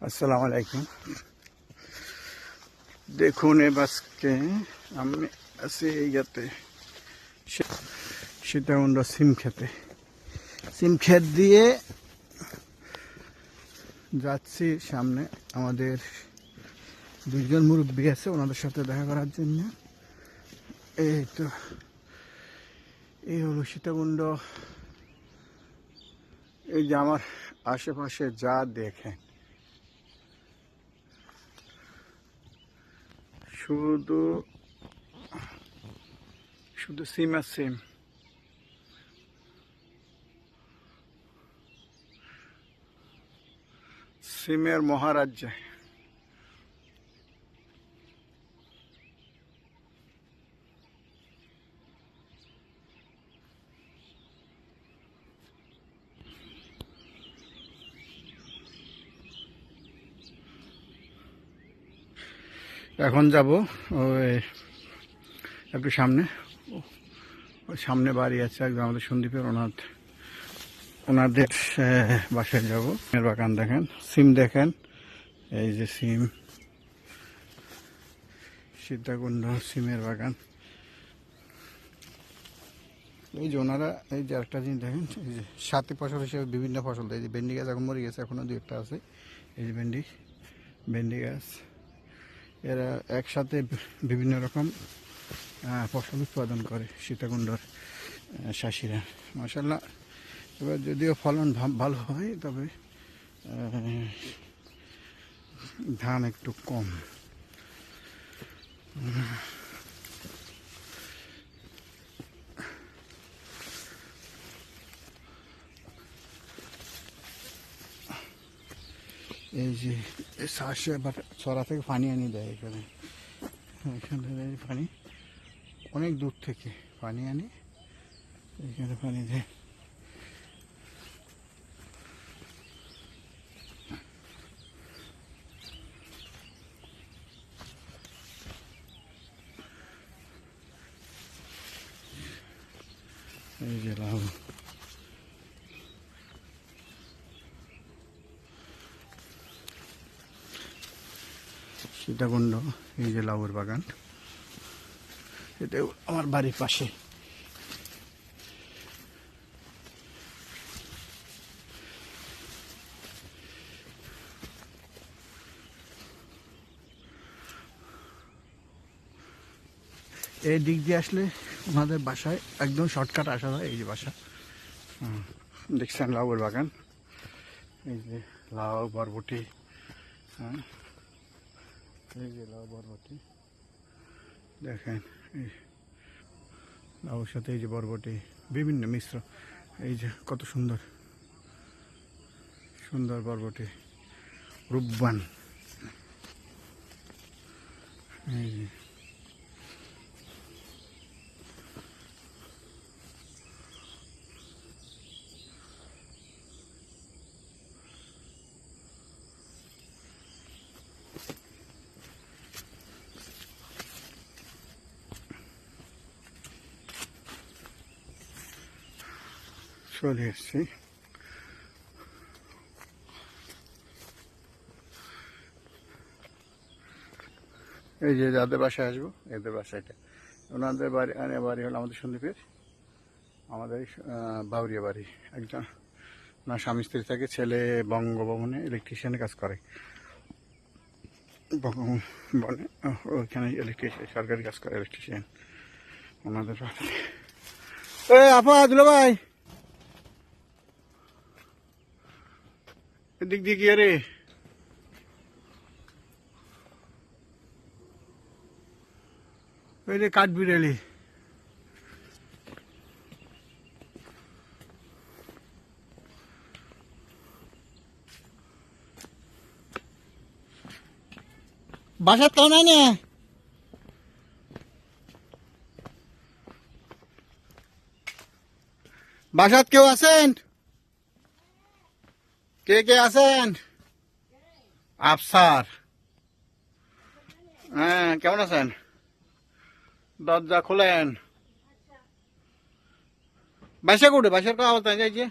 আসসালামু আলাইকুম। দেখুন এ বাসকে আমি আছি ইয়াতে। সে- সেটা আমরা সিম খেতে। সিম ক্ষেত দিয়ে যাচ্ছি সামনে আমাদের দুজন মুরব্বী আছে, ওনাদের সাথে দেখা করার জন্য। এই তো, এই হলো সীতাকুণ্ড এই যে আমার আশেপাশে যা দেখেন শুধু শুধু সিম আর সিম। সিমের মহারাজ্যে। এখন যাব ওই একটু সামনে। ওই সামনে বাড়ি আছে একদম আমাদের সন্দীপের, ওনার ওনাদের বাসায় যাব। সিমের বাগান দেখেন, সিম দেখেন, এই যে সিম। সীতাকুণ্ড সিমের বাগান। এই যে ওনারা, এই যে একটা জিনিস দেখেন, এই যে সাথে ফসল হিসেবে বিভিন্ন ফসল, এই যে ভেন্ডি গাছ এখন মরে গেছে এখনও দু একটা আছে। এই যে ভেন্ডি ভেন্ডি গাছ। এরা একসাথে বিভিন্ন রকম ফসল উৎপাদন করে সীতাকুণ্ডর চাষিরা। মাসাল্লাহ এবার যদিও ফলন ভালো হয়, তবে ধান একটু কম। এই যে শ্বাসে আবার ছড়া থেকে পানি আনি দেয় এখানে। এখানে দেয় পানি, অনেক দূর থেকে পানি আনি। এখানে পানি দেয়। এই যে লাউ। সীতাকুণ্ড, এই যে লাউয়ের বাগান। এটা আমার বাড়ির পাশে। এই দিক দিয়ে আসলে ওনাদের বাসায় একদম শর্টকাট আসা যায় এই যে বাসা। দেখছেন লাউয়ের বাগান? এই যে লাউ, বরবটি হ্যাঁ এই যে লাউ বরবটি। দেখেন লাউর সাথে এই যে বরবটি, বিভিন্ন মিশ্র, এই যে কত সুন্দর সুন্দর বরবটি, রূপবান। এই যে চলে এসছি। এই যে যাদের বাসায় আসব, এদের বাসাটা ওনাদের বাড়ি বাড়ি হলো আমাদের সন্দীপের। আমাদের বাউরিয়া বাড়ি। একজন না স্বামী স্ত্রী থাকে, ছেলে বঙ্গভবনে ইলেকট্রিশিয়ানের কাজ করে। বঙ্গভবনে, ওইখানে ইলেকট্রিশিয়ান সরকারি কাজ করে ইলেকট্রিশিয়ান ওনাদের বাড়ি। এ, আপা দুলো ভাই এদিক দিয়ে গিয়ে রে ওই কাঠ বিড়ালি। বাসার তো নাই না? বাসাত কেউ আছেন? কে কে আছেন? আফসার। হ্যাঁ কেমন আছেন? দরজা খোলেন। বাইশা কোটে বাইশের কা আওয়াজ নাই যে।